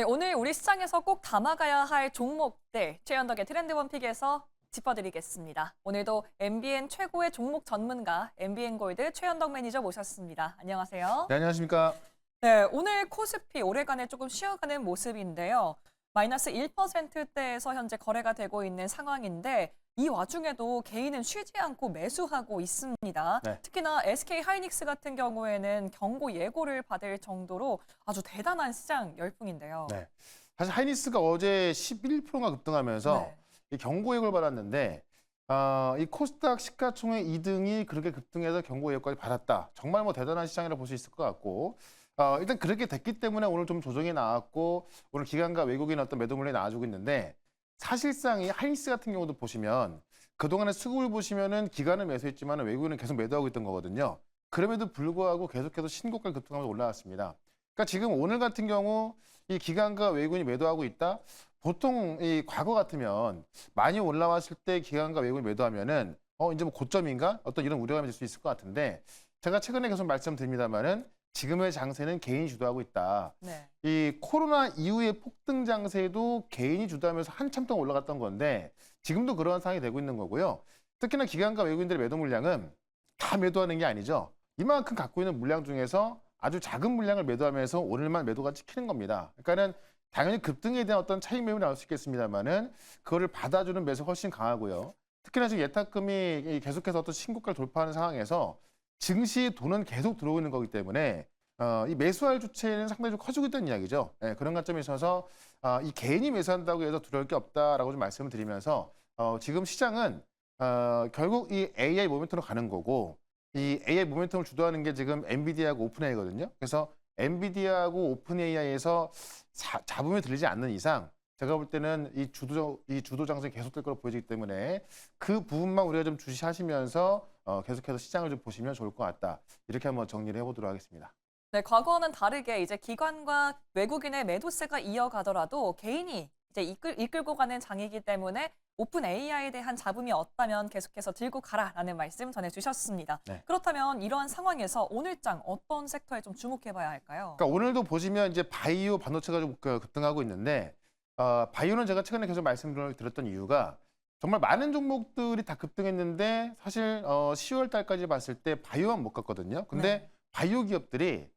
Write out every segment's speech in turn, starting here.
네, 오늘 우리 시장에서 꼭 담아가야 할 종목들 최현덕의 트렌드 원픽에서 짚어드리겠습니다. 오늘도 MBN 최고의 종목 전문가 MBN 골드 최현덕 매니저 모셨습니다. 안녕하세요. 네, 안녕하십니까. 네, 오늘 코스피 오래간에 조금 쉬어가는 모습인데요. 마이너스 1%대에서 현재 거래가 되고 있는 상황인데 이 와중에도 개인은 쉬지 않고 매수하고 있습니다. 네. 특히나 SK 하이닉스 같은 경우에는 경고 예고를 받을 정도로 아주 대단한 시장 열풍인데요. 네. 사실 하이니스가 어제 11%가 급등하면서 네. 이 경고 예고를 받았는데 어, 이 코스닥 시가총액 2등이 그렇게 급등해서 경고 예고까지 받았다. 정말 뭐 대단한 시장이라 볼 수 있을 것 같고 어, 일단 그렇게 됐기 때문에 오늘 좀 조정이 나왔고 오늘 기관과 외국인 어떤 매도 물량이 나와주고 있는데 사실상 이 하이니스 같은 경우도 보시면 그동안의 수급을 보시면은 기관은 매수했지만 외국인은 계속 매도하고 있던 거거든요. 그럼에도 불구하고 계속해서 신고가 급등하면서 올라왔습니다. 그러니까 지금 오늘 같은 경우 이 기관과 외국인이 매도하고 있다. 보통 이 과거 같으면 많이 올라왔을 때 기관과 외국인이 매도하면은 어 이제 뭐 고점인가 어떤 이런 우려감이 들 수 있을 것 같은데 제가 최근에 계속 말씀드립니다만은 지금의 장세는 개인이 주도하고 있다. 네. 이 코로나 이후의 폭등 장세도 개인이 주도하면서 한참 동안 올라갔던 건데 지금도 그러한 상황이 되고 있는 거고요. 특히나 기관과 외국인들의 매도 물량은 다 매도하는 게 아니죠. 이만큼 갖고 있는 물량 중에서 아주 작은 물량을 매도하면서 오늘만 매도가 찍히는 겁니다. 그러니까는 당연히 급등에 대한 어떤 차익 매물이 나올 수 있겠습니다만은 그거를 받아주는 매수 훨씬 강하고요. 특히나 지금 예탁금이 이 계속해서 어떤 신고가를 돌파하는 상황에서 증시 돈은 계속 들어오는 거기 때문에 어, 이 매수할 주체는 상당히 좀 커지고 있다는 이야기죠. 예, 그런 관점에 있어서 어, 이 개인이 매수한다고 해서 두려울 게 없다라고 좀 말씀을 드리면서 어, 지금 시장은 어, 결국 이 AI 모멘텀으로 가는 거고 이 AI 모멘텀을 주도하는 게 지금 엔비디아하고 오픈AI거든요. 그래서 엔비디아하고 오픈AI에서 자, 잡음이 들리지 않는 이상 제가 볼 때는 이 주도 이 주도 장세가 계속될 거로 보여지기 때문에 그 부분만 우리가 좀 주시하시면서 어, 계속해서 시장을 좀 보시면 좋을 것 같다. 이렇게 한번 정리를 해보도록 하겠습니다. 네, 과거와는 다르게 이제 기관과 외국인의 매도세가 이어가더라도 개인이 이제 이끌, 이끌고 가는 장이기 때문에 오픈 AI에 대한 잡음이 없다면 계속해서 들고 가라라는 말씀 전해주셨습니다. 네. 그렇다면 이러한 상황에서 오늘장 어떤 섹터에 좀 주목해봐야 할까요? 그러니까 오늘도 보시면 이제 바이오 반도체가 좀 그- 급등하고 있는데 어, 바이오는 제가 최근에 계속 말씀드렸던 이유가 정말 많은 종목들이 다 급등했는데 사실 어, 10월 달까지 봤을 때 바이오만 못 갔거든요. 근데 네. 바이오 기업들이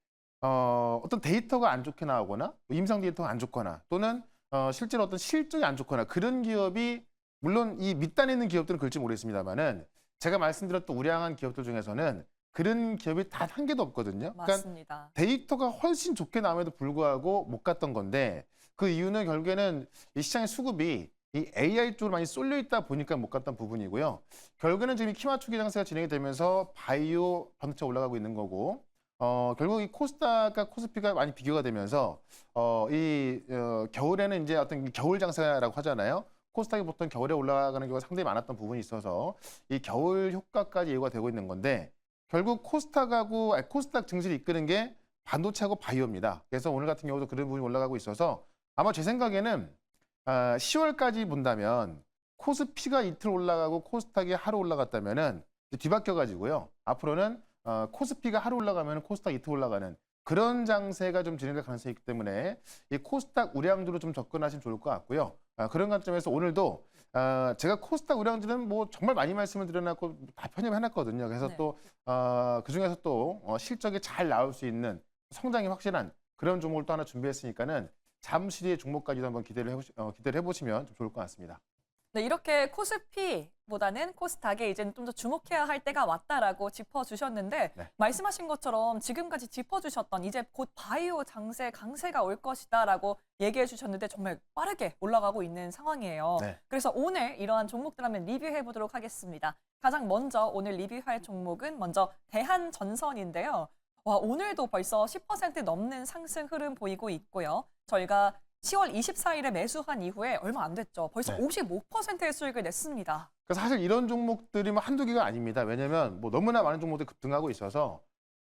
어, 어떤 데이터가 안 좋게 나오거나 뭐 임상 데이터가 안 좋거나 또는 어, 실제로 어떤 실적이 안 좋거나 그런 기업이 물론 이 밑단에 있는 기업들은 그럴지 모르겠습니다만은 제가 말씀드렸던 우량한 기업들 중에서는 그런 기업이 단 한 개도 없거든요. 그러니까 맞습니다. 데이터가 훨씬 좋게 나옴에도 불구하고 못 갔던 건데 그 이유는 결국에는 이 시장의 수급이 이 AI 쪽으로 많이 쏠려 있다 보니까 못 갔던 부분이고요. 결국에는 지금 이 키맞추기 장세가 진행이 되면서 바이오 반도체 올라가고 있는 거고 어, 결국 이 코스닥과 코스피가 많이 비교가 되면서 어, 이 어, 겨울에는 이제 어떤 이 겨울 장세라고 하잖아요. 코스닥이 보통 겨울에 올라가는 경우가 상당히 많았던 부분이 있어서 이 겨울 효과까지 예고가 되고 있는 건데 결국 코스닥하고 아니, 코스닥 증시를 이끄는 게 반도체하고 바이오입니다. 그래서 오늘 같은 경우도 그런 부분이 올라가고 있어서 아마 제 생각에는 아, 10월까지 본다면 코스피가 이틀 올라가고 코스닥이 하루 올라갔다면은 뒤바뀌어 가지고요. 앞으로는 어, 코스피가 하루 올라가면 코스닥 이틀 올라가는 그런 장세가 좀 진행될 가능성이 있기 때문에 이 코스닥 우량주로 좀 접근하시면 좋을 것 같고요. 아, 그런 관점에서 오늘도 아, 제가 코스닥 우량주는 뭐 정말 많이 말씀을 드려놨고 다 편입해놨거든요. 그래서 네. 또 어, 그 중에서 또 어, 실적이 잘 나올 수 있는 성장이 확실한 그런 종목을 또 하나 준비했으니까는 잠시 뒤에 종목까지도 한번 기대를 해보시, 어, 기대를 해보시면 좀 좋을 것 같습니다. 네, 이렇게 코스피보다는 코스닥에 이제 좀더 주목해야 할 때가 왔다라고 짚어주셨는데 네. 말씀하신 것처럼 지금까지 짚어주셨던 이제 곧 바이오 장세 강세가 올 것이다라고 얘기해 주셨는데 정말 빠르게 올라가고 있는 상황이에요. 네. 그래서 오늘 이러한 종목들 한번 리뷰해 보도록 하겠습니다. 가장 먼저 오늘 리뷰할 종목은 먼저 대한전선인데요. 와, 오늘도 벌써 10% 넘는 상승 흐름 보이고 있고요. 저희가 10월 24일에 매수한 이후에 얼마 안 됐죠. 벌써 네. 55%의 수익을 냈습니다. 그래서 사실 이런 종목들이 뭐 한두 개가 아닙니다. 왜냐면 뭐 너무나 많은 종목들이 급등하고 있어서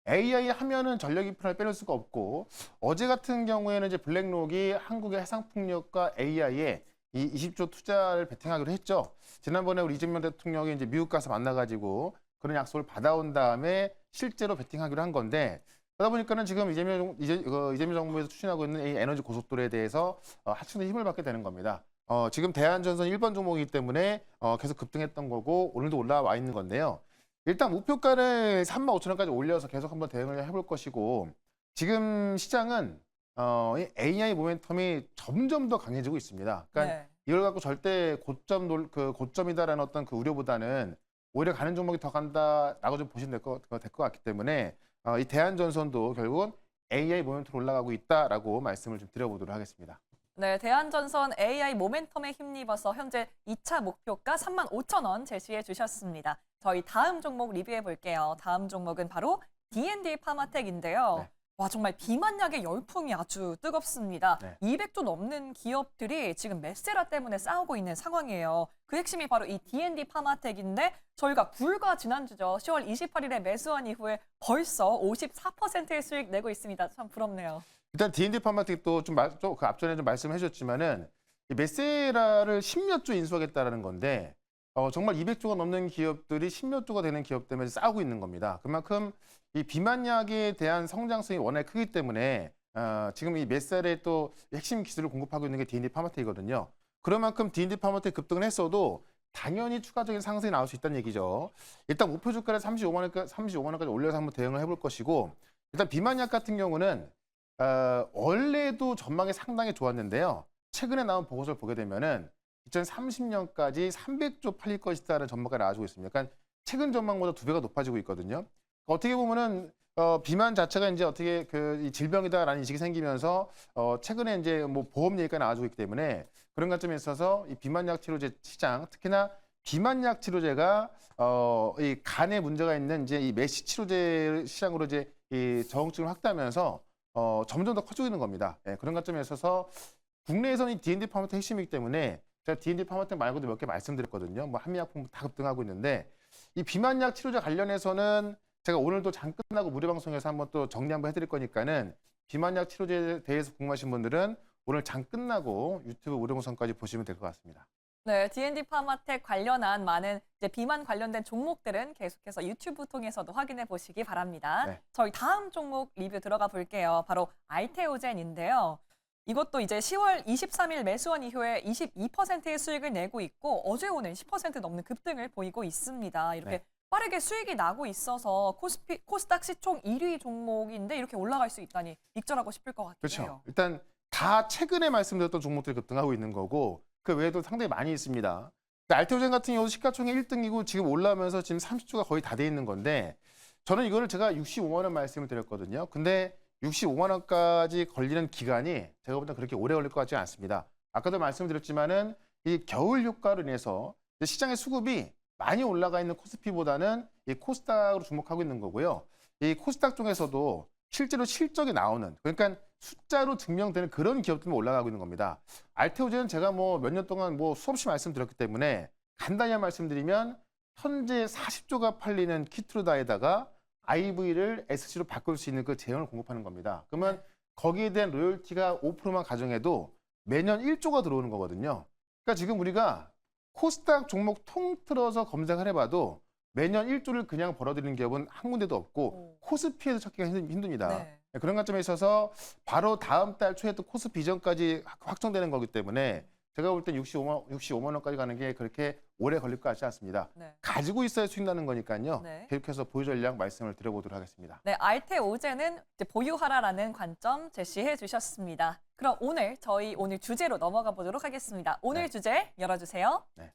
AI 하면은 전력 인프라를 빼놓을 수가 없고 어제 같은 경우에는 이제 블랙록이 한국의 해상 풍력과 AI에 이 20조 투자를 베팅하기로 했죠. 지난번에 우리 이재명 대통령이 이제 미국 가서 만나가지고 그런 약속을 받아온 다음에 실제로 베팅하기로 한 건데 그러다 보니까는 지금 이재명 이재, 그 이재명 정부에서 추진하고 있는 이 에너지 고속도로에 대해서 어, 하층의 힘을 받게 되는 겁니다. 어, 지금 대한전선 1번 종목이기 때문에 어, 계속 급등했던 거고 오늘도 올라와 있는 건데요. 일단 목표가를 3만 5천 원까지 올려서 계속 한번 대응을 해볼 것이고 지금 시장은 어, 이 AI 모멘텀이 점점 더 강해지고 있습니다. 그러니까 네. 이걸 갖고 절대 고점 놀, 그 고점이다라는 어떤 그 우려보다는 오히려 가는 종목이 더 간다라고 좀 보시면 될것 될것 같기 때문에 어, 이 대한전선도 결국은 AI 모멘텀으로 올라가고 있다라고 말씀을 좀 드려보도록 하겠습니다. 네, 대한전선 AI 모멘텀에 힘입어서 현재 2차 목표가 3만 5천 원 제시해 주셨습니다. 저희 다음 종목 리뷰해 볼게요. 다음 종목은 바로 D&D 파마텍인데요. 네. 와 정말 비만약의 열풍이 아주 뜨겁습니다. 네. 200조 넘는 기업들이 지금 메세라 때문에 싸우고 있는 상황이에요. 그 핵심이 바로 이 D&D 파마텍인데 저희가 불과 지난주죠. 10월 28일에 매수한 이후에 벌써 54%의 수익 내고 있습니다. 참 부럽네요. 일단 D&D 파마틱 또좀그 앞전에 좀 말씀해 주셨지만은 이 메세라를 10몇 조 인수하겠다라는 건데 어, 정말 200조가 넘는 기업들이 10몇 조가 되는 기업 때문에 싸우고 있는 겁니다. 그만큼 이 비만약에 대한 성장성이 워낙 크기 때문에 어, 지금 이 메셀의 또 핵심 기술을 공급하고 있는 게 D&D 파마텍이거든요. 그만큼 D&D 파마텍 급등을 했어도 당연히 추가적인 상승이 나올 수 있다는 얘기죠. 일단 목표 주가를 35만 원까지 35만 원까지 올려서 한번 대응을 해볼 것이고 일단 비만약 같은 경우는 어, 원래도 전망이 상당히 좋았는데요. 최근에 나온 보고서를 보게 되면은 2030년까지 300조 팔릴 것이다라는 전망가 나와주고 있습니다. 그러니까 최근 전망보다 두 배가 높아지고 있거든요. 어떻게 보면은 어, 비만 자체가 이제 어떻게 그 이 질병이다라는 인식이 생기면서 어, 최근에 이제 뭐 보험 얘기가 나와주고 있기 때문에 그런 관점에 있어서 이 비만약 치료제 시장 특히나 비만약 치료제가 어, 이 간에 문제가 있는 이제 이 메시 치료제 시장으로 이제 이 적응증을 확대하면서 어, 점점 더 커지고 있는 겁니다. 예, 그런 관점에 있어서 국내에서는 이 D&D 파마텍 핵심이기 때문에 제가 D&D 파마텍 말고도 몇 개 말씀드렸거든요. 뭐 한미약품 다 급등하고 있는데 이 비만약 치료제 관련해서는 제가 오늘도 장 끝나고 무료 방송에서 한번 또 정리 한번 해드릴 거니까는 비만약 치료제에 대해서 궁금하신 분들은 오늘 장 끝나고 유튜브 무료 방송까지 보시면 될 것 같습니다. 네, D&D 파마텍 관련한 많은 이제 비만 관련된 종목들은 계속해서 유튜브 통해서도 확인해 보시기 바랍니다. 네. 저희 다음 종목 리뷰 들어가 볼게요. 바로 알테오젠인데요. 이것도 이제 10월 23일 매수한 이후에 22%의 수익을 내고 있고 어제 오늘 10% 넘는 급등을 보이고 있습니다. 이렇게 네. 빠르게 수익이 나고 있어서 코스피, 코스닥 시총 1위 종목인데 이렇게 올라갈 수 있다니 익절하고 싶을 것 같긴 그렇죠. 일단 다 최근에 말씀드렸던 종목들이 급등하고 있는 거고 그 외에도 상당히 많이 있습니다. 알테오젠 같은 경우도 시가총액 1등이고 지금 올라오면서 지금 30주가 거의 다 돼 있는 건데 저는 이거를 제가 65만 원 말씀을 드렸거든요. 근데 65만 원까지 걸리는 기간이 제가 보다 그렇게 오래 걸릴 것 같지 않습니다. 아까도 말씀드렸지만은 이 겨울 효과로 인해서 시장의 수급이 많이 올라가 있는 코스피보다는 이 코스닥으로 주목하고 있는 거고요. 이 코스닥 중에서도 실제로 실적이 나오는 그러니까 숫자로 증명되는 그런 기업들만 올라가고 있는 겁니다. 알테오젠은 제가 뭐 몇 년 동안 뭐 수없이 말씀드렸기 때문에 간단히 말씀드리면 현재 40조가 팔리는 키트루다에다가 IV를 SC로 바꿀 수 있는 그 제형을 공급하는 겁니다. 그러면 거기에 대한 로열티가 5%만 가정해도 매년 1조가 들어오는 거거든요. 그러니까 지금 우리가 코스닥 종목 통틀어서 검색을 해봐도 매년 1조를 그냥 벌어들이는 기업은 한 군데도 없고 오. 코스피에서 찾기가 힘- 힘듭니다. 네. 네, 그런 관점에 있어서 바로 다음 달 초에 또 코스피 이전까지 확- 확정되는 거기 때문에 제가 볼땐 65만, 65만 원까지 가는 게 그렇게 오래 걸릴 것 같지 않습니다. 네. 가지고 있어야 수익 나는 거니까요. 네. 계속해서 보유 전략 말씀을 드려보도록 하겠습니다. 네, 알테 오제는 이제 보유하라라는 관점 제시해 주셨습니다. 그럼 오늘 저희 오늘 주제로 넘어가 보도록 하겠습니다. 오늘 네. 주제 열어주세요. 네.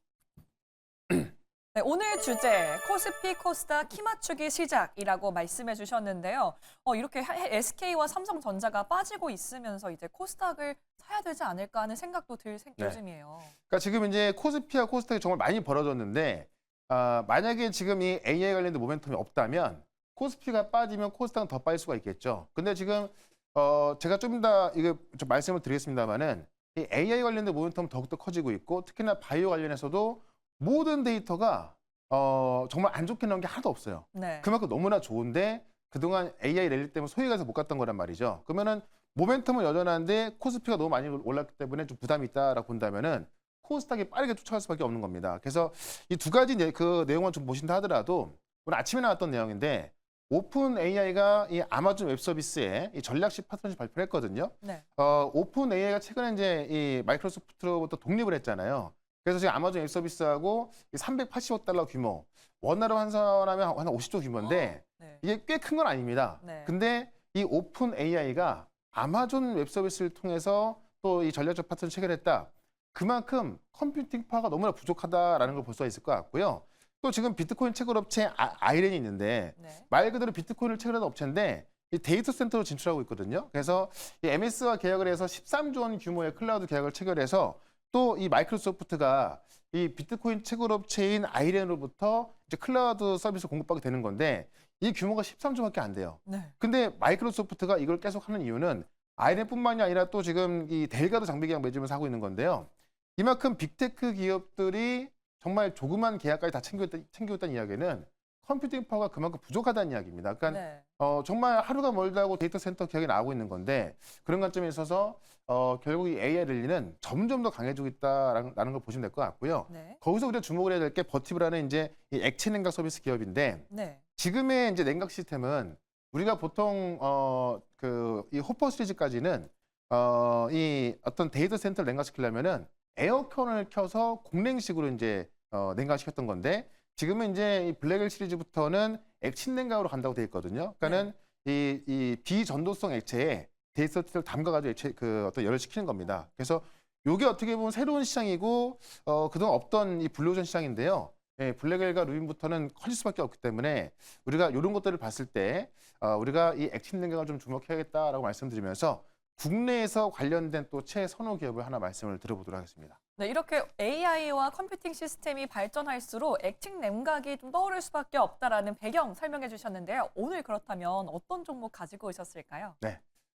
네, 오늘 주제 코스피 코스닥 키 맞추기 시작이라고 말씀해 주셨는데요. 어, 이렇게 해- SK와 삼성전자가 빠지고 있으면서 이제 코스닥을 사야 되지 않을까 하는 생각도 들 생- 네. 요즘이에요. 그러니까 지금 이제 코스피와 코스닥이 정말 많이 벌어졌는데 아, 만약에 지금 이 AI 관련된 모멘텀이 없다면 코스피가 빠지면 코스닥은 더 빠질 수가 있겠죠. 근데 지금 어, 제가 좀더 이거 좀 말씀을 드리겠습니다만은 이 AI 관련된 모멘텀은 더욱더 커지고 있고 특히나 바이오 관련해서도 모든 데이터가 어, 정말 안 좋게 나온 게 하나도 없어요. 네. 그만큼 너무나 좋은데 그동안 AI 랠리 때문에 소외 가서 못 갔던 거란 말이죠. 그러면은 모멘텀은 여전한데 코스피가 너무 많이 올랐기 때문에 좀 부담이 있다라고 본다면은 코스닥이 빠르게 쫓아갈 수밖에 없는 겁니다. 그래서 이 두 가지 내, 그 내용을 좀 보신다 하더라도 오늘 아침에 나왔던 내용인데 오픈 AI가 이 아마존 웹 서비스에 이 전략식 파트너십 발표를 했거든요. 네. 어, 오픈 AI가 최근에 이제 이 마이크로소프트로부터 독립을 했잖아요. 그래서 지금 아마존 웹 서비스하고 380억 달러 규모, 원화로 환산하면 한 50조 규모인데 네. 이게 꽤 큰 건 아닙니다. 네. 근데 이 오픈 AI가 아마존 웹 서비스를 통해서 또 이 전략적 파트너 체결했다. 그만큼 컴퓨팅 파워가 너무나 부족하다라는 걸 볼 수가 있을 것 같고요. 또 지금 비트코인 채굴 업체 아, 아이렌이 있는데 네. 말 그대로 비트코인을 채굴하는 업체인데 이 데이터 센터로 진출하고 있거든요. 그래서 이 MS와 계약을 해서 13조 원 규모의 클라우드 계약을 체결해서 또 이 마이크로소프트가 이 비트코인 채굴 업체인 아이렌으로부터 이제 클라우드 서비스 공급받게 되는 건데 이 규모가 13조밖에 안 돼요. 네. 근데 마이크로소프트가 이걸 계속 하는 이유는 아이렌뿐만이 아니라 또 지금 이 델가도 장비 계약 맺으면서 하고 있는 건데요. 이만큼 빅테크 기업들이 정말 조그만 계약까지 다 챙겼다, 챙겨왔다는 이야기는 컴퓨팅 파워가 그만큼 부족하다는 이야기입니다. 그러니까 네. 어, 정말 하루가 멀다고 데이터 센터 기억이 나오고 있는 건데 그런 관점에 있어서 어, 결국 이 AI 랠리는 점점 더 강해지고 있다라는 라는 걸 보시면 될 것 같고요. 네. 거기서 우리가 주목을 해야 될 게 버티브라는 이제 이 액체 냉각 서비스 기업인데 네. 지금의 이제 냉각 시스템은 우리가 보통 어 그이 호퍼 시리즈까지는 어 이 어떤 데이터 센터를 냉각시키려면은 에어컨을 켜서 공냉식으로 이제 어 냉각시켰던 건데 지금은 이제 이 블랙엘 시리즈부터는 액침 냉각으로 간다고 돼 있거든요. 그러니까는 이, 이 비전도성 액체에 데이터를 담가가지고 액체 그 어떤 열을 식히는 겁니다. 그래서 이게 어떻게 보면 새로운 시장이고 어 그동안 없던 이 블루오션 시장인데요. 예, 블랙엘과 루인부터는 커질 수밖에 없기 때문에 우리가 이런 것들을 봤을 때 어, 우리가 이 액침 냉각을 좀 주목해야겠다라고 말씀드리면서 국내에서 관련된 또 최선호 기업을 하나 말씀을 드려보도록 하겠습니다. 네, 이렇게 AI와 컴퓨팅 시스템이 발전할수록 액팅 냉각이 좀 떠오를 수밖에 없다라는 배경 설명해 주셨는데요. 오늘 그렇다면 어떤 종목 가지고 오셨을까요?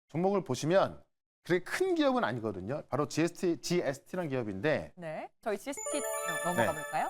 종목을 보시면 그렇게 큰 기업은 아니거든요. 바로 GST, GST라는 기업인데 네, 저희 GST 넘어가 네. 볼까요?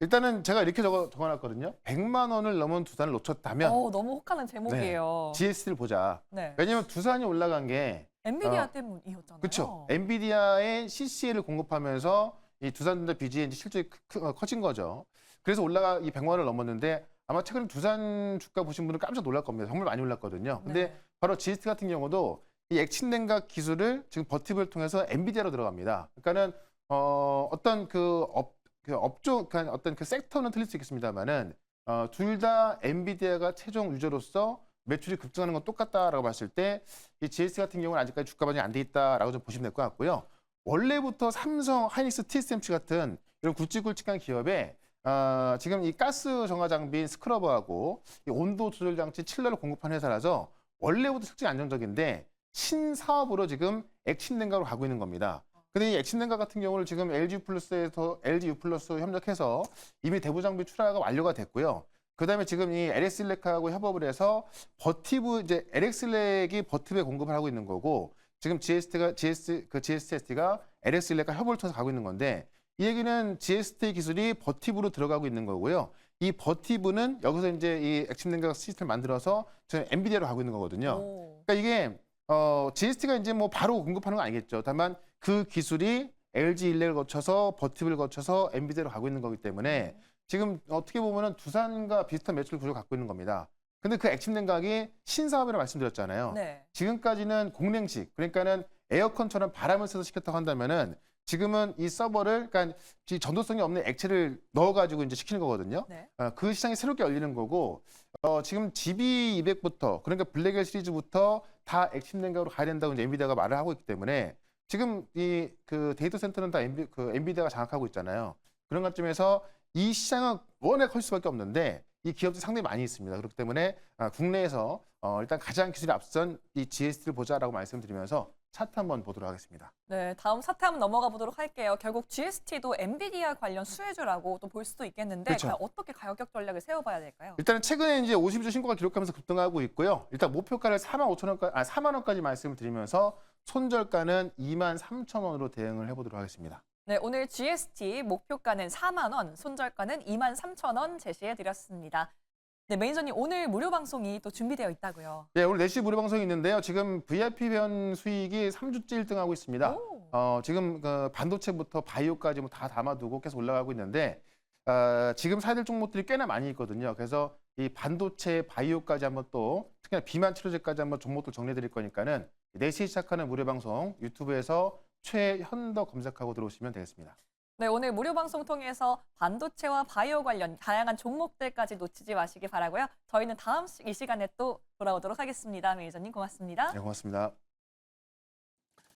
일단은 제가 이렇게 적어, 적어놨거든요. 100만 원을 넘은 두산을 놓쳤다면 어, 너무 혹하는 제목이에요. GST를 보자. 네, 왜냐하면 두산이 올라간 게 엔비디아 어, 때문이었잖아요. 그렇죠. 엔비디아의 CCL을 공급하면서 이 두산전자 이제 실적이 크- 어, 커진 거죠. 그래서 올라가 이 100만 원을 넘었는데 아마 최근 두산 주가 보신 분은 깜짝 놀랄 겁니다. 정말 많이 올랐거든요. 근데 네. 바로 GST 같은 경우도 이 액침 냉각 기술을 지금 버티블을 통해서 엔비디아로 들어갑니다. 그러니까는 어, 어떤 그 업, 그 업종, 그 어떤 그 섹터는 틀릴 수 있겠습니다만은 어, 둘 다 엔비디아가 최종 유저로서 매출이 급증하는 건 똑같다라고 봤을 때 이 GS 같은 경우는 아직까지 주가 반영이 안 돼 있다라고 좀 보시면 될 것 같고요. 원래부터 삼성, 하이닉스, TSMC 같은 이런 굵직굵직한 기업에 어, 지금 이 가스 정화 장비인 스크러버하고 이 온도 조절 장치 칠러를 공급하는 회사라서 원래부터 실적이 안정적인데 신사업으로 지금 액침 냉각으로 가고 있는 겁니다. 근데 이 액침 냉각 같은 경우를 지금 LG 플러스에서 LG U 플러스 협력해서 이미 대부 장비 출하가 완료가 됐고요. 그다음에 지금 이 LX 일렉하고 협업을 해서 버티브 이제 LX 일렉이 버티브에 공급을 하고 있는 거고 지금 GST가 GS 그 GST가 LX 일렉과 협업을 통해서 가고 있는 건데 이 얘기는 GST 기술이 버티브로 들어가고 있는 거고요. 이 버티브는 여기서 이제 이 액침 냉각 시스템을 만들어서 저는 엔비디아로 가고 있는 거거든요. 오. 그러니까 이게 어, GST가 이제 뭐 바로 공급하는 건 아니겠죠. 다만 그 기술이 LG 일렉을 거쳐서 버티브를 거쳐서 엔비디아로 가고 있는 거기 때문에 지금 어떻게 보면은 두산과 비슷한 매출 구조를 갖고 있는 겁니다. 근데 그 액침 냉각이 신사업이라고 말씀드렸잖아요. 네. 지금까지는 공냉식 그러니까는 에어컨처럼 바람을 쐬서 시켰다고 한다면은 지금은 이 서버를 그러니까 이 전도성이 없는 액체를 넣어가지고 이제 시키는 거거든요. 네. 어, 그 시장이 새롭게 열리는 거고 어, 지금 GB200부터 그러니까 블랙엘 시리즈부터 다 액침 냉각으로 가야 된다고 이제 엔비디아가 말을 하고 있기 때문에 지금 이 그 데이터 센터는 다 엔비, 그 엔비디아가 장악하고 있잖아요. 그런 관점에서 이 시장은 워낙 커질 수밖에 없는데 이 기업들이 상당히 많이 있습니다. 그렇기 때문에 아, 국내에서 어, 일단 가장 기술이 앞선 이 GST를 보자라고 말씀드리면서 차트 한번 보도록 하겠습니다. 네, 다음 사태 한번 넘어가 보도록 할게요. 결국 GST도 엔비디아 관련 수혜주라고 또 볼 수도 있겠는데 그렇죠. 과연 어떻게 가격 전략을 세워봐야 될까요? 일단은 최근에 이제 52주 신고가 기록하면서 급등하고 있고요. 일단 목표가를 4만 5천 원까지, 아 4만 원까지 말씀을 드리면서 손절가는 2만 3천 원으로 대응을 해보도록 하겠습니다. 네, 오늘 GST 목표가는 4만 원, 손절가는 2만 3천 원 제시해 드렸습니다. 네, 매니저님 오늘 무료 방송이 또 준비되어 있다고요. 네, 오늘 4시 무료 방송이 있는데요. 지금 VIP 회원 수익이 3주째 1등하고 있습니다. 오. 어, 지금 그 반도체부터 바이오까지 뭐 다 담아두고 계속 올라가고 있는데 어, 지금 사야 될 종목들이 꽤나 많이 있거든요. 그래서 이 반도체, 바이오까지 한번 또 특히나 비만 치료제까지 한번 종목들 정리해 드릴 거니까는 4시에 시작하는 무료 방송 유튜브에서 최현더 검색하고 들어오시면 되겠습니다. 네, 오늘 무료 방송 통해서 반도체와 바이오 관련 다양한 종목들까지 놓치지 마시기 바라고요. 저희는 다음 시- 이 시간에 또 돌아오도록 하겠습니다. 매니저님 고맙습니다. 네, 고맙습니다.